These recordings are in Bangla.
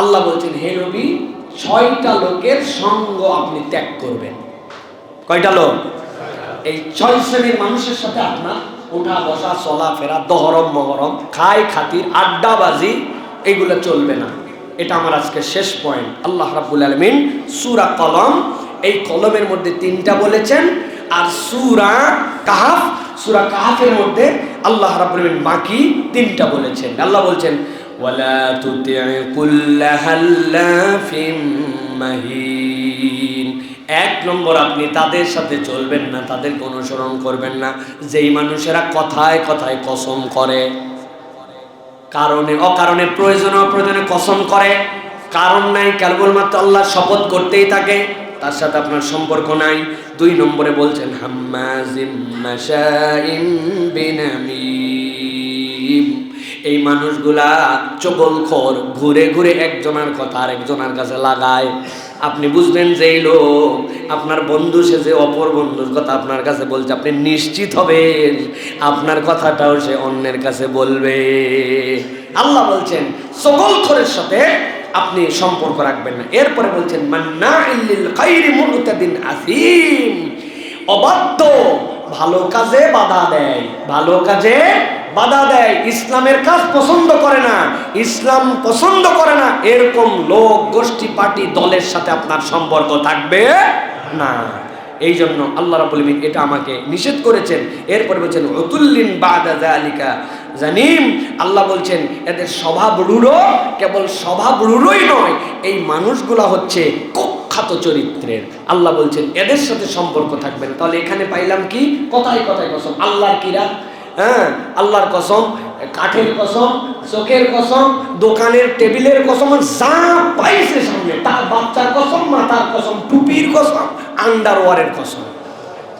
আল্লাহ বলছেন, হে নবী, ছয়টা লোকের সঙ্গ আপনি ত্যাগ করবেন। কয়টা লোক? এই ছয় শ্রেণির মানুষের সাথে আপনার ওঠা বসা, চলা ফেরা, দহরম, মহরম, খাই, খাতির আড্ডাবাজি এগুলো চলবে না। এটা আমার আজকে শেষ পয়েন্ট। আল্লাহ রাব্বুল আলমিন সুরা কলম, এই কলমের মধ্যে তিনটা বলেছেন, আর সুরা কাহাফ, সুরা কাহাফের মধ্যে আল্লাহ রাব্বুল আলমিন বাকি তিনটা বলেছেন। আল্লাহ বলছেন ওয়ালা তুতি কুল্লা হাল্লাফিম মাহিন এক নম্বর, আপনি তাদের সাথে চলবেন না, তাদেরকে অনুসরণ করবেন না। যেই মানুষেরা কথায় কথায় কসম করে, কারণে অকারণে প্রয়োজনে অপ্রয়োজনে কসম করে, কারণ নাই, কেবলমাত্র আল্লাহর শপথ করতেই থাকে, তার সাথে আপনার সম্পর্ক নাই। দুই নম্বরে বলছেন, হাম্মাজিম মাশাইম বিনামিম। এই মানুষগুলা চগলখোর, ঘুরে ঘুরে একজনের কথা আরেকজনের কাছে লাগায়। আপনি বুঝবেন যে এই লোক, আপনার বন্ধু, সে যে অপর বন্ধুর কথা আপনার কাছে বলছে, আপনি নিশ্চিত হবেন, আপনার কথাটাও সে অন্যের কাছে বলবে। আল্লাহ বলছেন, চগলখোরের সাথে আপনি সম্পর্ক রাখবেন না। এরপরে বলছেন মান্না আসিম। অবাধ্য, ভালো কাজে বাধা দেয়, ভালো কাজে বাধা দেয়, ইসলামের কাজ পছন্দ করে না, ইসলাম পছন্দ করে না, এরকম লোক, গোষ্ঠী, পার্টি, দলের সাথে আপনার সম্পর্ক থাকবে না। এই জন্য আল্লাহ রাবুল এটা আমাকে নিষেধ করেছেন। এরপরে বলছেন অতুল্লিন বাদা জালিকা জানিম। আল্লাহ বলছেন, এদের স্বভাব রূঢ়, কেবল স্বভাব রূঢ়ই নয়, এই মানুষগুলা হচ্ছে কুখ্যাত চরিত্রের। আল্লাহ বলছেন, এদের সাথে সম্পর্ক থাকবেন তাহলে এখানে পাইলাম কি? কথায় কথায় কসম, আল্লাহর কিরা হ্যাঁ? আল্লাহর কসম, কাঠের কসম, চোখের কসম, দোকানের টেবিলের কসম, যা পাইছে সামনে, তার বাচ্চার কসম মাথার কসম, টুপির কসম, আন্ডারওয়ারের কসম।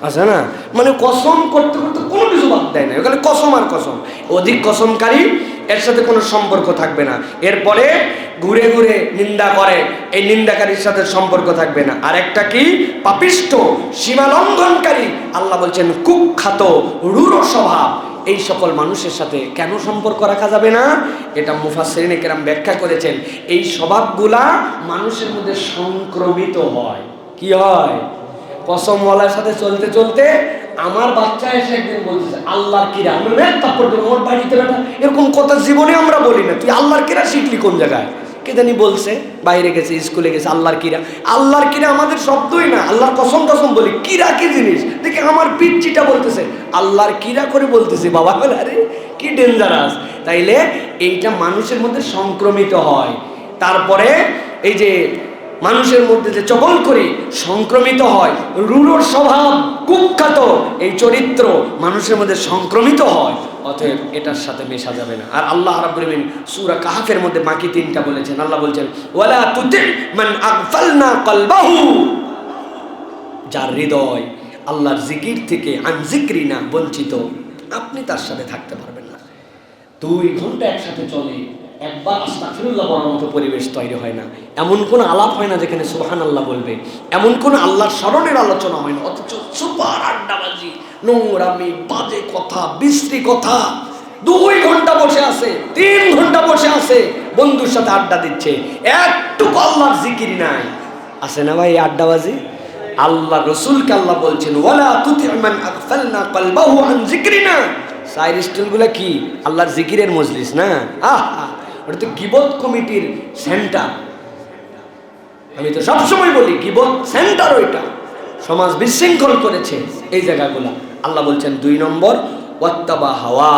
আছে না? মানে কসম করতে করতে কোনো কিছু বাদ দেয় না। ওখানে কসম আর কসম। অধিক কসমকারী, এর সাথে কোনো সম্পর্ক থাকবে না। এরপরে ঘুরে ঘুরে নিন্দা করে। এই নিন্দাকারীর সাথে সম্পর্ক থাকবে না। আর একটা কি? পাপিষ্ট সীমা লঙ্ঘনকারী আল্লাহ বলছেন, কুখ্যাত, রূঢ় স্বভাব। এই সকল মানুষের সাথে কেন সম্পর্ক রাখা যাবে না? এটা মুফাসরিনে কেরাম ব্যাখ্যা করেছেন। এই স্বভাবগুলা মানুষের মধ্যে সংক্রমিত হয়। কি হয়? কসমওয়ালার সাথে চলতে চলতে আমার বাচ্চা এসে একদিন বলতেছে, আল্লাহর কিরা? আমি তারপর আমার বাড়িতে এরকম কথা জীবনে আমরা বলি না। তুই আল্লাহর কিরা শিখলি কোন জায়গায়? কে জানি বলছে, বাইরে গেছে, স্কুলে গেছে, আল্লাহর কিরা। আল্লাহর কিরা আমাদের শব্দই না, আল্লাহর কসম কসম বলি, কিরা কি জিনিস? দেখে আমার পিচ্চিটা বলতেছে, আল্লাহর কিরা করে বলতেছে, বাবা আরে কি ডেঞ্জারাস তাইলে এইটা মানুষের মধ্যে সংক্রমিত হয়। তারপরে এই যে মানুষের মধ্যে যে চকল করি সংক্রমিত হয় রূঢ় স্বভাব কুখ্যাত, এই চরিত্র মানুষের মধ্যে সংক্রমিত হয়, অতএব এটার সাথে মেশা যাবে না। আর আল্লাহ রাব্বুল আলামিন সূরা কাহাফের মধ্যে বাকি তিনটা বলেছেন। আল্লাহ বলছেন, ওয়ালা তুতি মান আগফালনা কলবাহু। যার হৃদয় আল্লাহর জিকির থেকে আন জিক্রিনা বঞ্চিত, আপনি তার সাথে থাকতে পারবেন না। দুই ঘণ্টা একসাথে চলে একবার আস্তাফিরুল্লাহ বলার মতো পরিবেশ তৈরি হয় না। এমন কোনো আলাপ হয় না যেখানে সুহান আল্লাহ বলবে। এমন কোনো আল্লাহর স্মরণের আলোচনা হয় না। অথচ সুপার আড্ডাবাজি নোংরামি বাজে কথা বিশ্রী কথা। দুই ঘণ্টা বসে আছে তিন ঘণ্টা বসে আছে বন্ধুর সাথে আড্ডা দিচ্ছে। একটুকু আল্লাহর জিকির নাই। আছে না ভাই আড্ডাবাজি? আল্লাহ রসুলকে আল্লাহ বলছেন ওয়ালা তুতিমান আগফালনা কলবাহু আন যিকরিনা সাইর কি? আল্লাহর জিকিরের মজলিস না? আহ, ওটা তো গিবত কমিটির সেন্টার। আমি তো সবসময় বলি, গিবত সেন্টার ওইটা। সমাজ বিশৃঙ্খল করেছে এই জায়গাগুলা। আল্লাহ বলছেন, দুই নম্বর, ওয়াত্তাবা হাওয়া।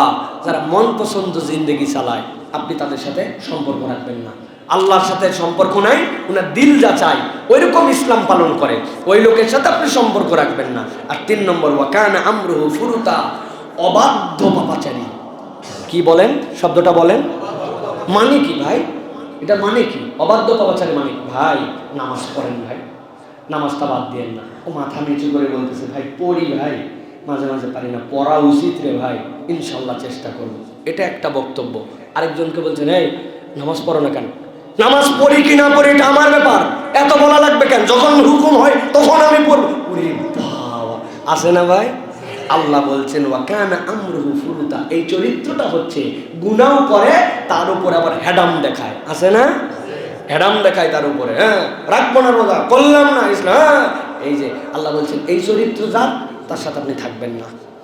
যারা মন পছন্দ জিন্দেগি চালায়, আপনি তাদের সাথে সম্পর্ক রাখবেন না। আল্লাহর সাথে সম্পর্ক নাই ওনার দিল যা চায় ওই রকম ইসলাম পালন করে। ওই লোকের সাথে আপনি সম্পর্ক রাখবেন না। আর তিন নম্বর, ওয়াকান আমরুহু ফুরুতা, অবাধ্য পাপাচারী। কি বলেন? শব্দটা বলেন। মানে কি ভাই? এটা মানে কি? অবাধ্য পাপাচারী মানে ভাই, নামাজ পড়েন ভাই। নামাজটা বাদ দিয়েন না। ও মাথা নিচু করে বলতেছে, ভাই, পড়ি ভাই। মাঝে মাঝে পারি না। পড়া উচিত রে ভাই। ইনশাল্লাহ চেষ্টা করব। এটা একটা বক্তব্য। আরেকজনকে বলছেন, এই, নামাজ পড়ো না কেন? নামাজ পড়ি কি না পড়ি, এটা আমার ব্যাপার। এত বলা লাগবে কেন? যখন হুকুম হয়, তখন আমি পড়ব। বাবা আসে না ভাই? আল্লাহ বলছেন ওয়াকানা আমরুহু ফুরুতা এই চরিত্রটা হচ্ছে গুনাও করে তার উপর আবার হ্যাডাম দেখায়। আছে না? হ্যাডাম দেখায় তার উপরে হ্যাঁ? রাখব না রোজা, করলাম না ইসলাম হ্যাঁ? এই যে, আল্লাহ বলছেন, এই চরিত্র যার, তার সাথে আপনি থাকবেন না।